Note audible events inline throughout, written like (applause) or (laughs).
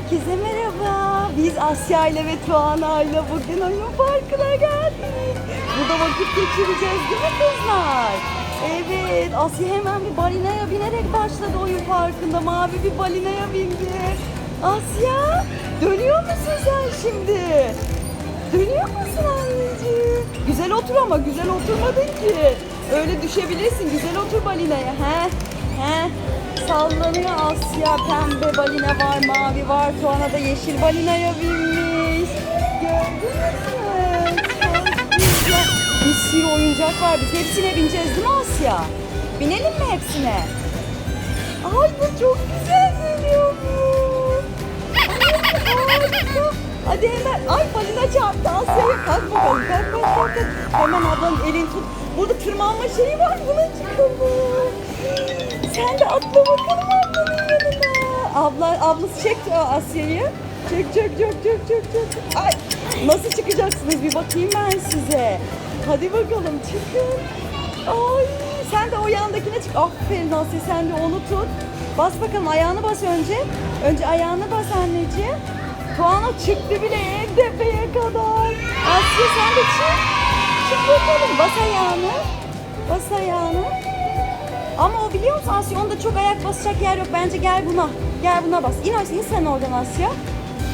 Herkese merhaba. Biz Asya ile ve Tuana ile bugün oyun parkına geldik. Burada vakit geçireceğiz değil mi kızlar? Evet, Asya hemen bir balinaya binerek başladı oyun parkında. Mavi bir balinaya bindi. Asya, dönüyor musun sen şimdi? Dönüyor musun anneciğim? Güzel otur ama güzel oturmadın ki. Öyle düşebilirsin. Güzel otur balinaya. He? He? Sallanıyor Asya. Pembe balina var, mavi var. Tuana da yeşil balinaya binmiş. Gördünüz mü? Güzel. Bir sürü oyuncak var. Biz hepsine bineceğiz değil mi Asya? Binelim mi hepsine? Ay bu çok güzel geliyor bu. Hadi hemen. Ay balina çarptı Asya'ya. Kalk bakalım. Kalk kalk kalk. kalk. Hemen ablanın elini tut. Burada tırmanma şeyi var. Çıkalım. De atla bakalım ablanın yanına. Abla, ablası çek Asya'yı. Çek çek çek çek çek çek. Ay nasıl çıkacaksınız bir bakayım ben size. Hadi bakalım çıkın. Ay sen de o yandakine çık. Aferin Asya sen de onu tut. Bas bakalım ayağını bas önce. Önce ayağını bas anneciğim. Tuana çıktı bile en tepeye kadar. Asya sen de çık. Çık bakalım. Bas ayağını. Bas ayağını. Ama o biliyor musun Asya onda çok ayak basacak yer yok. Bence gel buna. Gel buna bas. İn, in sen oradan Asya.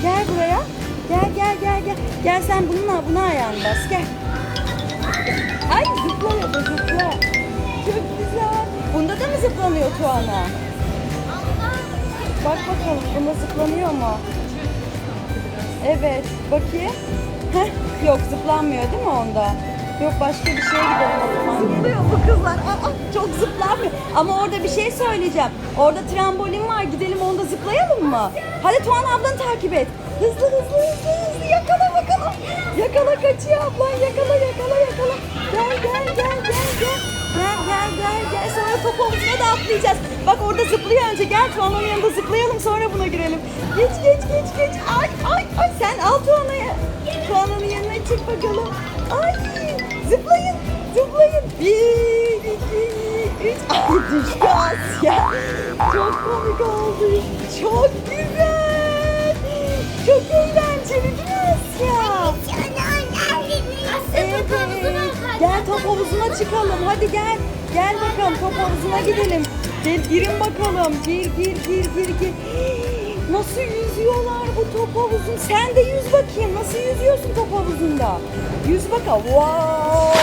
Gel buraya. Gel gel gel gel. Gel sen bununla buna ayağını bas. Gel. Ay zıpla ya da zıpla. Çok güzel. Bunda da mı zıplanıyor Tuana? Bak bakalım bunda zıplanıyor mu? Evet. Bakayım. Heh, yok zıplanmıyor değil mi onda? Yok başka bir şeye gidelim o zaman. Bu kızlar. Aa, çok zıplanmıyor. Ama orada bir şey söyleyeceğim. Orada trambolin var. Gidelim onda zıplayalım mı? Hadi Tuğan ablanı takip et. Hızlı hızlı hızlı hızlı yakala bakalım. Yakala kaçıyor ablan. Yakala yakala yakala. Gel gel gel gel gel. Gel gel gel gel. Sonra top havuzuna da atlayacağız. Bak orada zıplıyor önce. Gel Tuğan'ın yanında zıplayalım sonra buna girelim. Geç geç geç geç. Ay ay ay sen al Tuğan'ı. Tuğan'ın yanına çık bakalım. Ay zıplayın zıplayın. Bir iki üç. Ay düştü Asya. Çok komik oldu. Çok güzel. Çok eğlenceli değil mi Asya? Evet. Gel top havuzuna çıkalım. Hadi gel. Gel bakalım top havuzuna gidelim. Gel girin bakalım. Gir gir gir gir gir. Nasıl yüzüyorlar bu top havuzun? Sen de yüz bakayım. Nasıl yüzüyorsun top havuzunda? Yüz bakalım. Wow!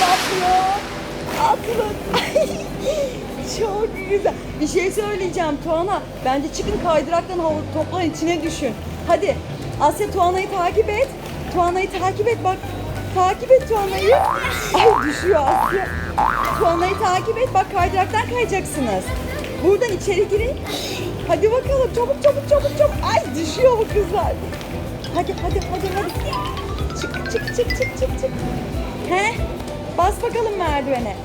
Da atlıyor. Atılın. Çok güzel. Bir şey söyleyeceğim Tuana. Bence çıkın kaydıraktan havuz topların içine düşün. Hadi Asya Tuana'yı takip et. Tuana'yı takip et bak. Takip et Tuana'yı. Ay düşüyor Asya. Tuana'yı takip et. Bak kaydıraktan kayacaksınız. Buradan içeri girin. Hadi bakalım çabuk çabuk çabuk çabuk. Ay düşüyor bu kızlar. Hadi hadi hadi hadi. Çık çık çık çık çık çık. He? Bas bakalım merdivene.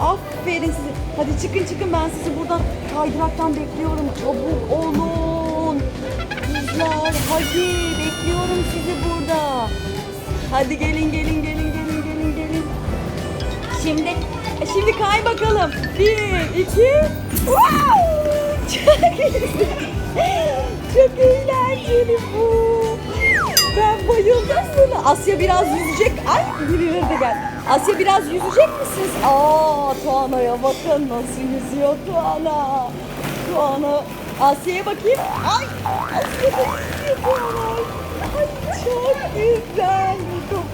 Aferin size. Hadi çıkın çıkın ben sizi buradan kaydıraktan bekliyorum. Çabuk olun. Kızlar hadi bekliyorum sizi burada. Hadi gelin gelin gelin gelin gelin gelin. Şimdi e, şimdi kay bakalım. Bir, iki. Wow! (laughs) Çok eğlenceli bu. Ben bayıldım buna. Asya biraz yüzecek. Ay birileri de gel. Asya biraz yüzecek misiniz? Aa Tuana'ya bakın nasıl yüzüyor Tuana. Tuana. Asya'ya bakayım. Ay Asya da yüzüyor Tuana. Ay çok güzel bu top.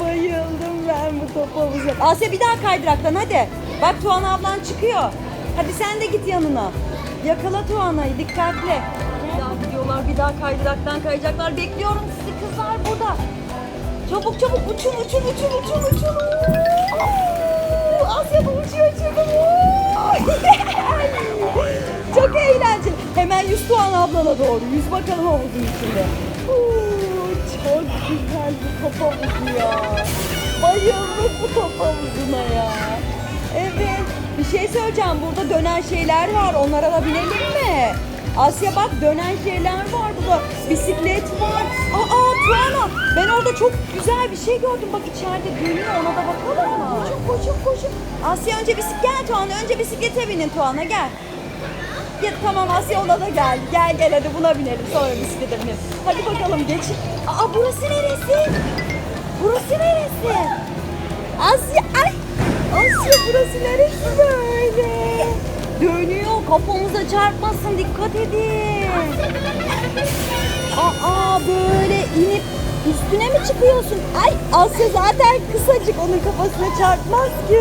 Bayıldım ben bu top. Asya bir daha kaydıraktan hadi. Bak Tuana ablan çıkıyor. Hadi sen de git yanına. Yakala Tuana'yı dikkatli. Bir daha gidiyorlar bir daha kaydıraktan kayacaklar. Bekliyorum sizi kızlar burada. Çabuk çabuk uçun uçun uçun uçun uçun. Oo, Asya da uçuyor uçuyor. Çok eğlenceli. Hemen yüz Tuğan ablana doğru. Yüz bakalım havuzun içinde. Çok güzel bu top ya. Bayıldık bu top ya. Evet. Bir şey söyleyeceğim. Burada dönen şeyler var. Onlara da binelim mi? Asya bak dönen şeyler var burada. Bisiklet var. Aa Tuana ben orada çok güzel bir şey gördüm. Bak içeride dönüyor ona da bakalım mı? Koşun koşun koşun. Asya önce bisiklet gel Tuana önce bisiklete binin Tuana gel. Ya, tamam Asya ona da geldi. Gel gel hadi buna binelim sonra bisiklete binelim. Hadi bakalım geç. Aa burası neresi? Burası neresi? Asya ay. Asya burası neresi böyle? Dönüyor kafamıza çarpmasın dikkat edin. Aa böyle inip üstüne mi çıkıyorsun? Ay Asya zaten kısacık onun kafasına çarpmaz ki.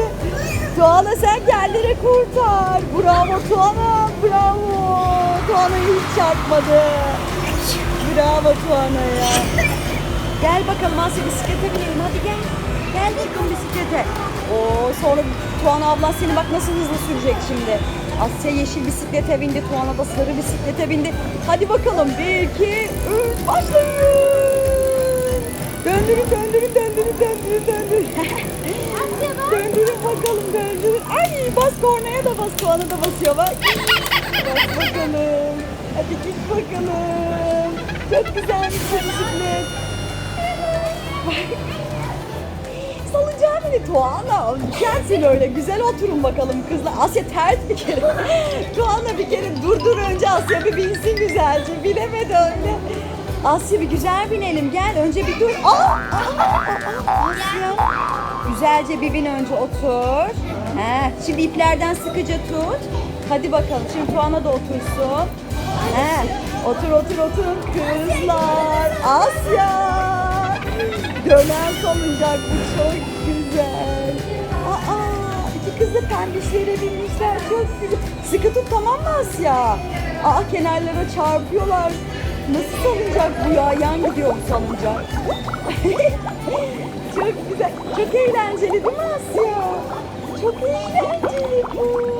Tuana sen kendini kurtar. Bravo Tuana bravo. Tuana'ya hiç çarpmadı. Bravo Tuana'ya. Gel bakalım Asya bisiklete binelim hadi gel. Gel bakalım bisiklete. Oo sonra Tuana ablan seni bak nasıl hızlı sürecek şimdi. Asya yeşil bisiklete bindi, Tuana da sarı bisiklete bindi. Hadi bakalım. Bir, iki, üç, başlayın. Döndürün, döndürün, döndürün, döndürün, döndürün. döndürün bakalım, döndürün. Ay bas kornaya da bas, Tuana da basıyor bak. Bas bakalım. Hadi git bakalım. Çok güzelmiş bu bisiklet. Salıncağa beni Tuana. Düşersin öyle. Güzel oturun bakalım kızlar. Asya ters bir kere. (laughs) Tuana bir kere durdur önce Asya bir binsin güzelce. Bilemedi öyle. Asya bir güzel binelim. Gel önce bir dur. Aa, aa, aa, Asya. Güzelce bir bin önce otur. He, şimdi iplerden sıkıca tut. Hadi bakalım. Şimdi Tuana da otursun. He, otur otur oturun kızlar. Asya. Dönen salıncak bu çok güzel. Aa, iki kız da pembişlere binmişler çok güzel. Sıkı tut tamam mı Asya? Aa kenarlara çarpıyorlar. Nasıl salıncak bu ya? Yan gidiyor bu salıncak. (laughs) çok güzel. Çok eğlenceli değil mi Asya? Çok eğlenceli bu.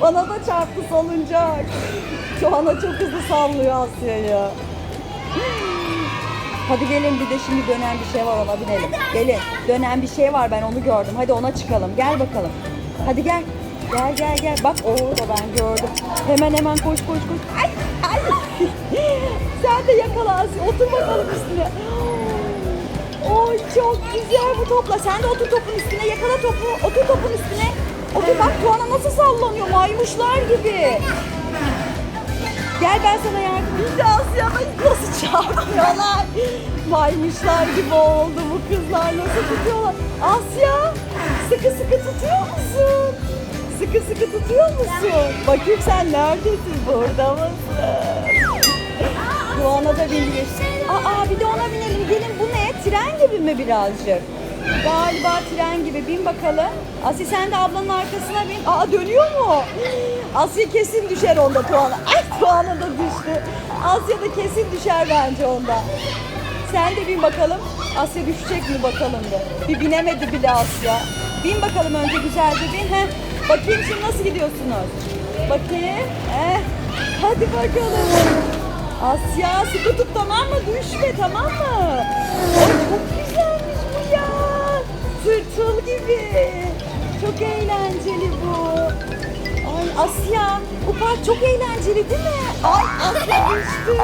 Bana da çarptı salıncak. Şu anda çok hızlı sallıyor Asya'yı. Hadi gelin bir de şimdi dönen bir şey var ona binelim. Gelin. Dönen bir şey var ben onu gördüm. Hadi ona çıkalım. Gel bakalım. Hadi gel. Gel gel gel. Bak orada ben gördüm. Hemen hemen koş koş koş. Ay ay. (laughs) Sen de yakala Asya. Otur bakalım üstüne. Oy çok güzel bu topla. Sen de otur topun üstüne. Yakala topu. Otur topun üstüne. Otur bak Tuana nasıl sallanıyor. Maymuşlar gibi. Gel ben sana yardım edeyim. Asya'da nasıl çarpıyorlar. Maymuşlar gibi oldu bu kızlar. Nasıl tutuyorlar? Asya sıkı sıkı tutuyor musun? Sıkı sıkı tutuyor musun? Bakayım sen neredesin? Burada mısın? Doğan'a da bindir. Aa bir de ona binelim. Gelin bu ne? Tren gibi mi birazcık? Galiba tren gibi. Bin bakalım. Asya sen de ablanın arkasına bin. Aa dönüyor mu? Asya kesin düşer onda Tuana. Ay Tuana da düştü. Asya da kesin düşer bence onda. Sen de bin bakalım. Asya düşecek mi bakalım da. Bir binemedi bile Asya. Bin bakalım önce güzelce bin. Heh. Bakayım şimdi nasıl gidiyorsunuz? Bakayım. Eh. Hadi bakalım. Asya sıkı tut tamam mı? Düşme tamam mı? Ay çok güzelmiş bu ya. Tırtıl gibi. Çok eğlenceli bu. Asya bu park çok eğlenceli değil mi? Ay Asya düştü.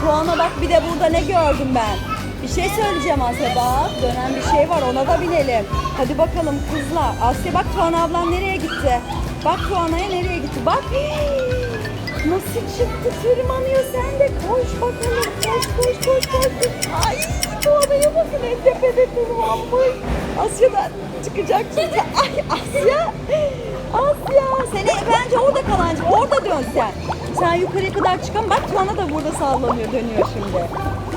Tuana bak bir de burada ne gördüm ben. Bir şey söyleyeceğim Asya. Dönen bir şey var ona da binelim. Hadi bakalım kızlar. Asya bak Tuana ablan nereye gitti? Bak Tuana'ya nereye gitti? Bak. Nasıl çıktı tırmanıyor sen de koş bakalım koş koş koş koş. Ay Tuana'ya bakın en tepede tırmanmış. Asya'dan çıkacak çünkü. Ay Asya. Asya seni bence orada kalancı orada dön sen. Sen yukarıya kadar çıkan bak Tuana da burada sallanıyor dönüyor şimdi.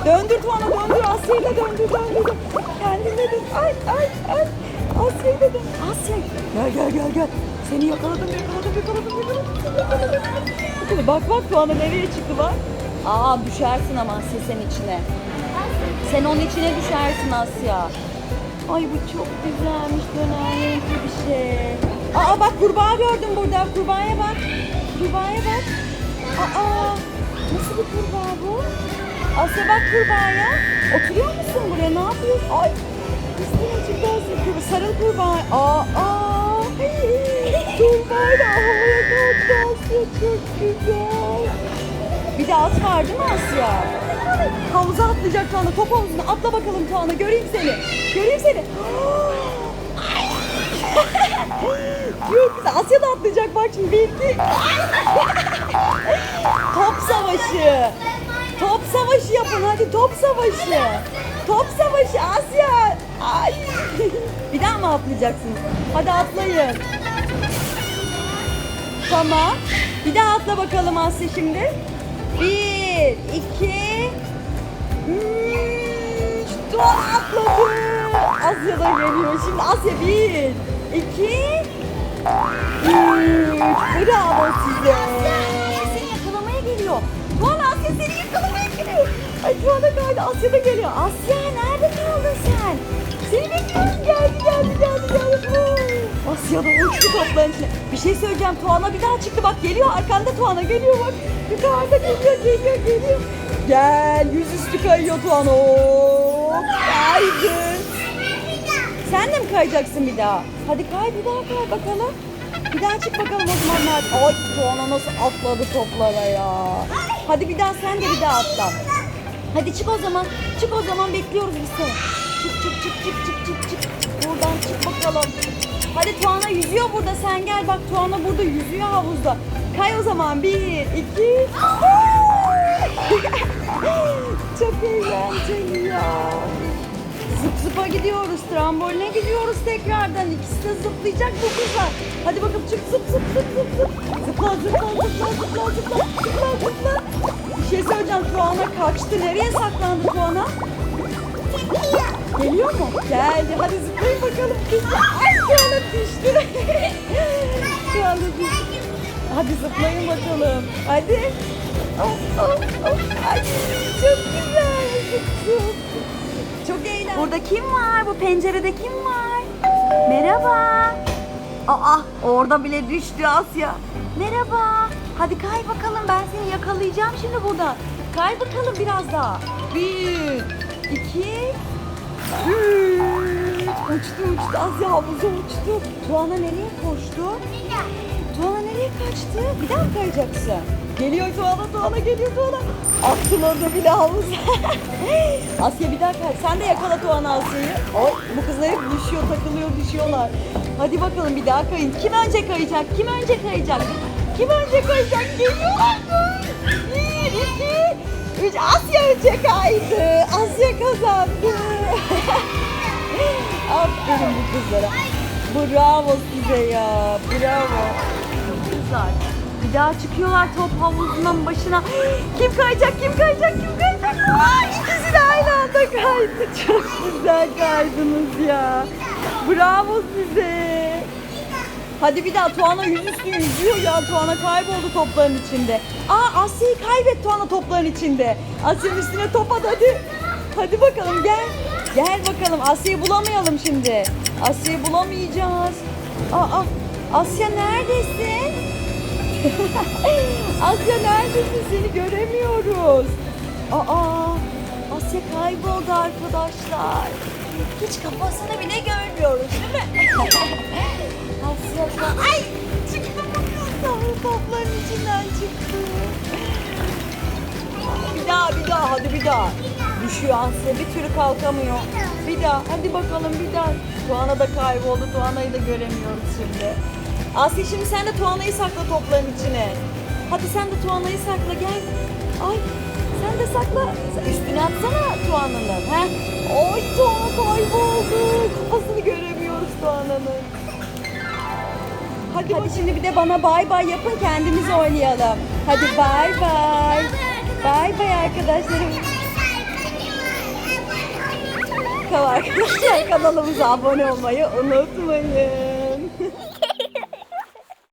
Döndür Tuana döndür Asya'yı da döndür döndür. Kendine dön. Ay ay ay. Asya'yı da dön. Asya gel gel gel gel. Seni yakaladım yakaladım yakaladım yakaladım. yakaladım. Bak bak Tuana nereye çıktı bak. Aa düşersin ama Asya senin içine. Sen onun içine düşersin Asya. Ay bu çok güzelmiş dönen renkli bir şey. Aa bak kurbağa gördüm burada. Kurbağaya bak. Kurbağaya bak. Aa nasıl bir kurbağa bu? Asya bak kurbağaya. Oturuyor musun buraya? Ne yapıyorsun? Ay üstüne çıktı kurbağa. Sarıl kurbağa. Aa aa. Kurbağayla havaya kalktı Asya. Çok güzel. Bir de at var değil mi Asya? Havuza atlayacak Tuana. Top havuzuna atla bakalım Tuana. Göreyim seni. Göreyim seni. Çok güzel. Asya da atlayacak bak şimdi. Bir, iki. (laughs) Top savaşı. Top savaşı yapın hadi top savaşı. Top savaşı Asya. Ay. (laughs) Bir daha mı atlayacaksınız? Hadi atlayın. Tamam. Bir daha atla bakalım Asya şimdi. Bir, iki, üç. Doğan atladı. Asya da geliyor. Şimdi Asya bir, iki, üç. Bravo size. Seni yakalamaya geliyor. Doğan Asya seni yakalamaya geliyor. Ay Doğan'a kaydı. Asya da geliyor. Asya nerede kaldın sen? Seni bekliyoruz. Geldi geldi geldi geldi. Oo. Asya da uçtu topların içine. Bir şey söyleyeceğim. Tuana bir daha çıktı. Bak geliyor. Arkanda Tuana geliyor bak. Yukarıda geliyor geliyor geliyor. Gel. Yüzüstü kayıyor Tuana. Hop. Kaydın. Sen de mi kayacaksın bir daha? Hadi kay bir daha kay bakalım. Bir daha çık bakalım o zaman Mert. Ay Tuana nasıl atladı toplara ya. Hadi bir daha sen de bir daha atla. Hadi çık o zaman. Çık o zaman bekliyoruz biz seni. Çık çık çık çık çık çık çık. Buradan çık bakalım. Hadi Tuana yüzüyor burada sen gel bak Tuana burada yüzüyor havuzda. Kay o zaman bir iki. (laughs) (gasps) Çok eğlenceli ya. Zıp zıpa gidiyoruz, tramboline gidiyoruz tekrardan. İkisi de zıplayacak bu kızlar. Hadi bakalım çık zıp zıp zıp zıp zıp. Zıpla zıpla zıpla zıpla zıpla zıpla zıpla. Bir şey söyleyeceğim Tuana kaçtı. Nereye saklandı Tuana? Geliyor mu? Geldi. Hadi zıplayın bakalım. Ay Tuana düştü. (laughs) Tuana düştü. Hadi zıplayın bakalım. Hadi. Çok güzel. Çok eğlenceli. Burada kim var? Bu pencerede kim var? Merhaba. Aa orada bile düştü Asya. Merhaba. Hadi kay bakalım ben seni yakalayacağım şimdi burada. Kay bakalım biraz daha. Bir, iki, üç. Uçtu uçtu Asya havuza uçtu. Tuana nereye koştu? Nereye kaçtı? Bir daha mı kayacaksın? Geliyor Tuana, Tuana geliyor Tuana. Atladı bile havuza. Asya bir daha kay. Sen de yakala Tuana Asya'yı. Oy bu kızlar hep düşüyor, takılıyor, düşüyorlar. Hadi bakalım bir daha kayın. Kim önce kayacak? Kim önce kayacak? Kim önce kayacak? Geliyorlar? Bir, iki, üç. Asya önce kaydı. Asya kazandı. (laughs) Aferin bu kızlara. Bravo size ya. Bravo. Kızlar. Bir daha çıkıyorlar top havuzunun başına. Kim kayacak? Kim kayacak? Kim kayacak? Aa, ikisi de aynı anda kaydı. (laughs) Çok güzel kaydınız ya. Bravo size. Hadi bir daha Tuana yüzüstü yüzüyor ya. Tuana kayboldu topların içinde. Aa Asya'yı kaybet Tuana topların içinde. Asya'nın üstüne top at hadi. Hadi bakalım gel. Gel bakalım Asya'yı bulamayalım şimdi. Asya'yı bulamayacağız. Aa Asya neredesin? (laughs) Asya neredesin? Seni göremiyoruz. Aa Asya kayboldu arkadaşlar. Hiç kafasını bile görmüyoruz değil mi? (laughs) Asya da... Ay kız. Topların içinden çıktı. Bir daha bir daha hadi bir daha. Düşüyor Asya bir türlü kalkamıyor. Bir daha hadi bakalım bir daha. Tuana da kayboldu. Tuana'yı da göremiyoruz şimdi. Asya şimdi sen de Tuana'yı sakla topların içine. Hadi sen de Tuana'yı sakla gel. Ay sen de sakla. Üstüne atsana Tuana'nın. He? Ay Tuana kayboldu. Kafasını göremiyoruz Tuana'nın. Hadi, hadi şimdi bir de bana bay bay yapın kendimiz oynayalım. Hadi bay bay. Bay bay arkadaşlarım. Arkadaşlar (laughs) kanalımıza abone olmayı unutmayın.